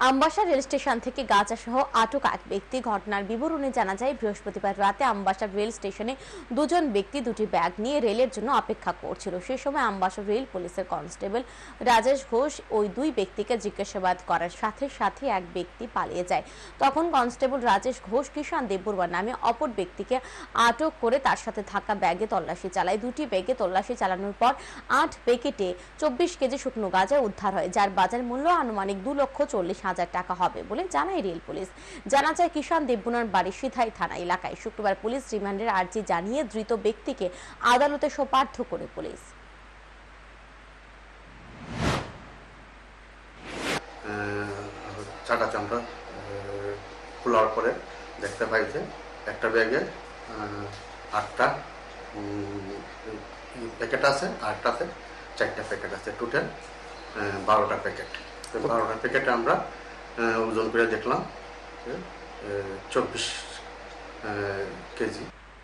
Ambassa rail station থেকে গাঁজা সহ আটক এক ব্যক্তি। ঘটনার বিবরণে জানা যায়, বৃহস্পতিবার রাতে আমবাসা রেল স্টেশনে দুজন ব্যক্তি দুটি ব্যাগ নিয়ে রেলের জন্য অপেক্ষা করছিল। সেই সময় আমবাসা রেল পুলিশের কনস্টেবল রাজেশ ঘোষ ওই দুই ব্যক্তিকে জিজ্ঞাসাবাদ করার সাথে সাথে এক ব্যক্তি পালিয়ে যায়। তখন কনস্টেবল রাজেশ ঘোষ কিষান দেববর্মা নামে অপর ব্যক্তিকে আটক করে তার সাথে থাকা ব্যাগে তল্লাশি চালায়। দুটি ব্যাগে তল্লাশি চালানোর পর আট প্যাকেটে চব্বিশ কেজি শুকনো গাঁজা উদ্ধার হয়, যার বাজার মূল্য আনুমানিক দু লক্ষ চল্লিশ হাজার টাকা হবে বলে জানায় রেল পুলিশ। জানা যায় কিষান দেবগুনার বাড়ি সিথাই থানা এলাকায় শুক্রবার পুলিশ রিমান্ডের আর্জি জানিয়ে ধৃত ব্যক্তিকে আদালতে সোপার্থ করে পুলিশ। চাটা চামড়া খোলার পরে দেখতে পাই যে একটা ব্যাগে আটটা প্যাকেট আছে আটটা আছে চারটা প্যাকেট আছে টোটাল বারোটা প্যাকেট। বারোটা প্যাকেটে আমরা ওজন করে দেখলাম। চব্বিশ কেজি।